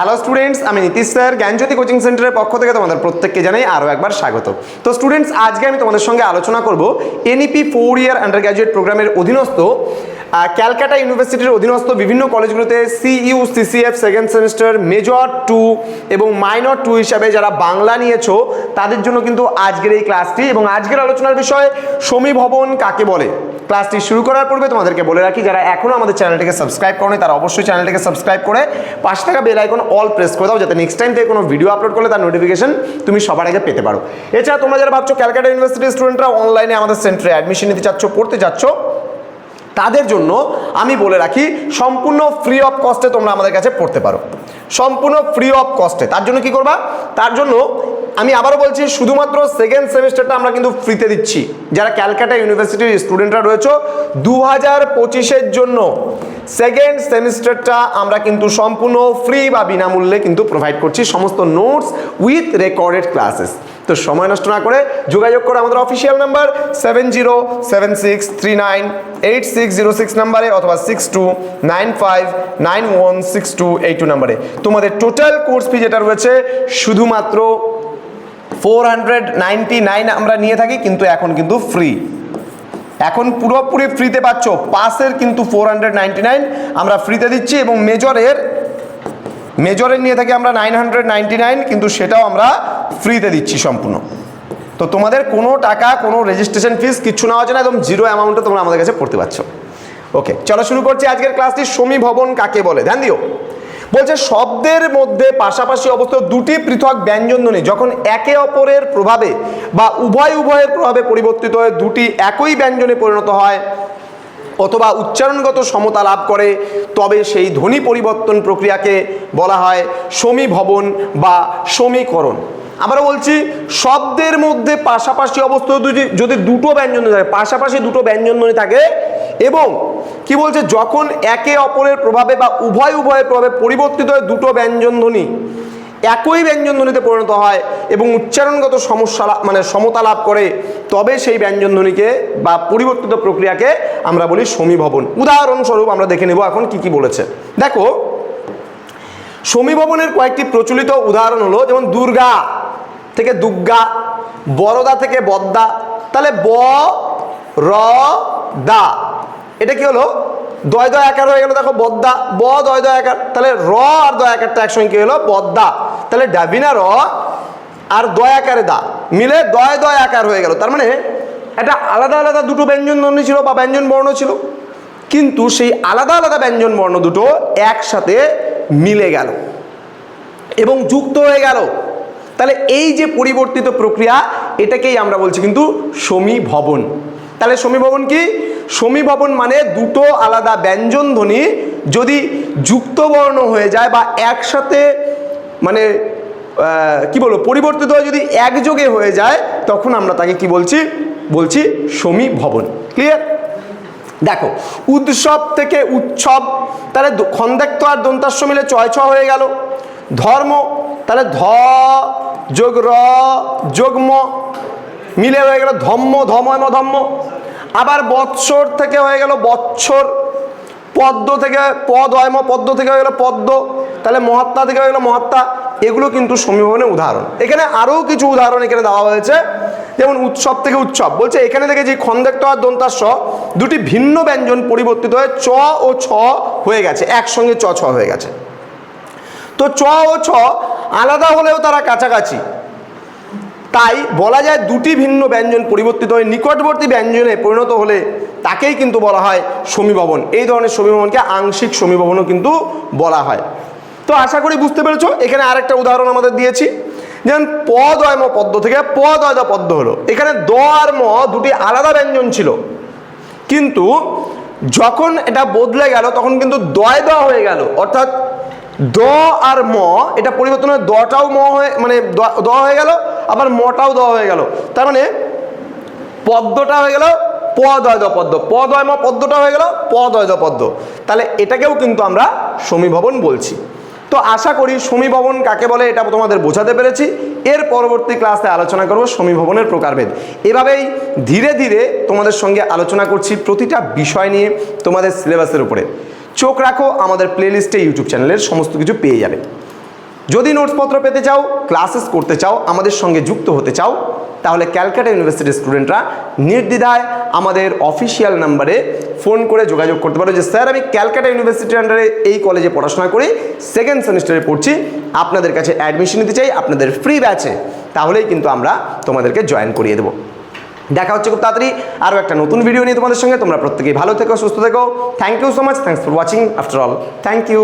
Hello students আমি Nitish sir, জ্ঞানজ্যোতি coaching সেন্টারের পক্ষ থেকে তোমাদের প্রত্যেককে জানাই আরও একবার স্বাগত। তো স্টুডেন্টস আজকে আমি তোমাদের সঙ্গে আলোচনা করব NEP four year undergraduate প্রোগ্রামের অধীনস্থ ক্যালকাটা ইউনিভার্সিটির অধীনস্থ বিভিন্ন কলেজগুলোতে CU CCF second semester major two এবং মাইনর টু হিসাবে যারা বাংলা নিয়েছো, তাদের জন্য কিন্তু আজকের এই ক্লাসটি এবং আজকের আলোচনার বিষয় সমীভবন কাকে বলে? ক্লাসটি শুরু করার পূর্বে তোমাদেরকে বলে রাখি, যারা এখনও আমাদের চ্যানেলটিকে সাবস্ক্রাইব করনি, তারা অবশ্যই চ্যানেলটিকে সাবস্ক্রাইব করে পাশে থাকা বেল আইকন অল প্রেস করে দাও, যাতে নেক্সট টাইম থেকে কোনো ভিডিও আপলোড করলে তার নোটিফিকেশন তুমি সবার আগে পেতে পারো। এছাড়া তোমরা যারা ভাবছ ক্যালকাটা ইউনিভার্সিটির স্টুডেন্টরা অনলাইনে আমাদের সেন্টারে অ্যাডমিশন নিতে চাচ্ছ, পড়তে চাচ্ছ তাদের জন্য আমি বলে রাখি, সম্পূর্ণ ফ্রি অফ কস্টে তোমরা আমাদের কাছে পড়তে পারো। সম্পূর্ণ ফ্রি অফ কস্টে তার জন্য কি করবা? তার জন্য আমি আবারও বলছি, শুধুমাত্র সেকেন্ড সেমিস্টারটা আমরা কিন্তু ফ্রিতে দিচ্ছি। যারা ক্যালকাটা ইউনিভার্সিটির স্টুডেন্টরা রয়েছে দু হাজার পঁচিশের জন্য সেকেন্ড সেমিস্টারটা আমরা কিন্তু সম্পূর্ণ ফ্রি বা বিনামূল্যে কিন্তু প্রোভাইড করছি সমস্ত নোটস উইথ রেকর্ডেড ক্লাসেস তো সময় নষ্ট না করে যোগাযোগ করে আমাদের official number seven zero seven six three nine eight six zero six নাম্বারে অথবা six two nine five nine one six two eight two নাম্বারে তোমাদের টোটাল কোর্স ফি যেটা রয়েছে, শুধুমাত্র ফোর হান্ড্রেড নাইনটি নাইন আমরা নিয়ে থাকি, কিন্তু এখন কিন্তু ফ্রি এখন পুরোপুরি ফ্রিতে পাচ্ছ, পাসের কিন্তু ফোর হান্ড্রেড নাইনটি নাইন, আমরা ফ্রিতে দিচ্ছি এবং মেজরের মেজরের নিয়ে থাকি আমরা নাইন হান্ড্রেড নাইনটি নাইন, কিন্তু সেটাও আমরা ফ্রিতে দিচ্ছি সম্পূর্ণ। তো তোমাদের কোনো টাকা, কোনো রেজিস্ট্রেশন ফিস কিচ্ছু না হচ্ছে না, একদম জিরো অ্যামাউন্টে তোমরা আমাদের কাছে পড়তে পারছ। ওকে চলো শুরু করছি আজকের ক্লাসটি সমী ভবন কাকে বলে? ধ্যান দিও। বলছে শব্দের মধ্যে পাশাপাশি অবস্থিত দুটি পৃথক ব্যঞ্জনধ্বনি, যখন একে অপরের প্রভাবে বা উভয় উভয়ের প্রভাবে পরিবর্তিত হয়ে দুটি একই ব্যঞ্জনে পরিণত হয় অথবা উচ্চারণগত সমতা লাভ করে, তবে সেই ধ্বনি পরিবর্তন প্রক্রিয়াকে বলা হয় সমীভবন বা সমীকরণ। আবারও বলছি, শব্দের মধ্যে পাশাপাশি অবস্থিত যদি দুটো ব্যঞ্জন থাকে, পাশাপাশি দুটো ব্যঞ্জনধ্বনি থাকে, এবং কি বলছে? যখন একে অপরের প্রভাবে বা উভয় উভয়ের প্রভাবে পরিবর্তিত হয়, দুটো ব্যঞ্জনধ্বনি একই ব্যঞ্জনধ্বনিতে পরিণত হয় এবং উচ্চারণগত সমস্যা মানে সমতা লাভ করে, তবে সেই ব্যঞ্জনধ্বনিকে বা পরিবর্তিত প্রক্রিয়াকে আমরা বলি সমীভবন। উদাহরণস্বরূপ আমরা দেখে নেব এখন কি কি বলেছে। দেখো, সমীভবনের কয়েকটি প্রচলিত উদাহরণ হলো, যেমন দুর্গা থেকে দুর্গা বরদা থেকে বদ্দা, তাহলে ব, র, দা। এটা কি হলো? দয় দয় একার হয়ে গেল, দেখো বদ্দা। ব, দয় দয় একার তাহলে র আর দয় একারটা একসঙ্গে কি হলো? বদ্দা। তাহলে ডাবিনা র আর দয় আকারে দা। মিলে দয় দয় আকার হয়ে গেল। তার মানে এটা আলাদা আলাদা দুটো ব্যঞ্জন ধ্বনি ছিল বা ব্যঞ্জন বর্ণ ছিল। কিন্তু সেই আলাদা আলাদা ব্যঞ্জন বর্ণ দুটো একসাথে মিলে গেল এবং যুক্ত হয়ে গেল। তাহলে এই যে পরিবর্তিত প্রক্রিয়া, এটাকেই আমরা বলছি কিন্তু সমীভবন। তাহলে সমীভবন কি? সমীভবন মানে দুটো আলাদা ব্যঞ্জন ধ্বনি যদি যুক্ত বর্ণ হয়ে যায় বা একসাথে মানে কি বলব, পরিবর্তিত হয়ে, যদি একযোগে হয়ে যায়, তখন আমরা তাকে কি বলছি? বলছি সমীভবন ক্লিয়ার দেখো, উৎসব থেকে উৎসব, তাহলে খন্দাক্ত আর দন্তাস্য মিলে চয় ছ হয়ে গেল। ধর্ম, তাহলে ধ যোগ র যোগ ম মিলে হয়ে গেল ধম্ম ধময় ম ধম্ম। আবার বৎসর থেকে হয়ে গেল বৎসর। পদ্ম থেকে পদ হয় ম, পদ্ম থেকে হয়ে গেল পদ্ম। তাহলে মহাত্মা থেকে হয়ে গেল মহাত্মা। এগুলো কিন্তু সমীভবনের উদাহরণ। এখানে আরও কিছু উদাহরণ এখানে দেওয়া হয়েছে। যেমন উৎসব থেকে উৎসব। বলছে, এখানে থেকে যে খন্দেক্ত আর দন্তাস্য দুটি ভিন্ন ব্যঞ্জন পরিবর্তিত হয়ে চ ও ছ হয়ে গেছে। একসঙ্গে চ, ছ হয়ে গেছে। তো চ ও ছ আলাদা হলেও তারা কাছাকাছি। তাই বলা যায় দুটি ভিন্ন ব্যঞ্জন পরিবর্তিত হয়ে। নিকটবর্তী ব্যঞ্জনে পরিণত হলে তাকেই কিন্তু বলা হয় সমীভবন। এই ধরনের সমীভবনকে আংশিক সমীভবনও কিন্তু বলা হয়। তো আশা করি বুঝতে পেরেছ, এখানে আরেকটা উদাহরণ আমাদের দিয়েছি। যেমন পদ হয় ম, পদ্ম থেকে পদ হয় দ পদ্ম হলো। এখানে দ আর ম দুটি আলাদা ব্যঞ্জন ছিল। কিন্তু যখন এটা বদলে গেল, তখন কিন্তু দয়, দ হয়ে গেল। অর্থাৎ দ আর ম, এটা পরিবর্তন হয়ে দটাও ম হয়ে মানে দ হয়ে গেল আবার মটাও দ হয়ে গেল। তার মানে পদ্মটা হয়ে গেল পদয় পদ্ম। পদয় ম পদ্মটা হয়ে গেল পদয় পদ্ম। তাহলে এটাকেও কিন্তু আমরা সমীভবন বলছি। তো আশা করি সমীভবন কাকে বলে এটা তোমাদের বোঝাতে পেরেছি। এর পরবর্তী ক্লাসে আলোচনা করব সমীভবনের প্রকারভেদ। এভাবেই ধীরে ধীরে তোমাদের সঙ্গে আলোচনা করছি প্রতিটা বিষয় নিয়ে তোমাদের সিলেবাসের উপরে। চোখ রাখো, আমাদের প্লেলিস্টে ইউটিউব চ্যানেলের সমস্ত কিছু পেয়ে যাবে। যদি নোটসপত্র পেতে চাও, ক্লাসেস করতে চাও, আমাদের সঙ্গে যুক্ত হতে চাও, তাহলে ক্যালকাটা ইউনিভার্সিটির স্টুডেন্টরা নির্দ্বিধায় আমাদের অফিসিয়াল নাম্বারে ফোন করে যোগাযোগ করতে পারো যে, স্যার, আমি ক্যালকাটা ইউনিভার্সিটির আন্ডারে এই কলেজে পড়াশোনা করি সেকেন্ড সেমিস্টারে পড়ছি, আপনাদের কাছে অ্যাডমিশন নিতে চাই, আপনাদের ফ্রি ব্যাচে তাহলেই কিন্তু আমরা তোমাদেরকে জয়েন করিয়ে দেবো। দেখা হচ্ছে খুব তাড়াতাড়ি আরও একটা নতুন ভিডিও নিয়ে তোমাদের সঙ্গে। তোমরা প্রত্যেকেই ভালো থেকো, সুস্থ থেকো। Thank you so much thanks for watching after all thank you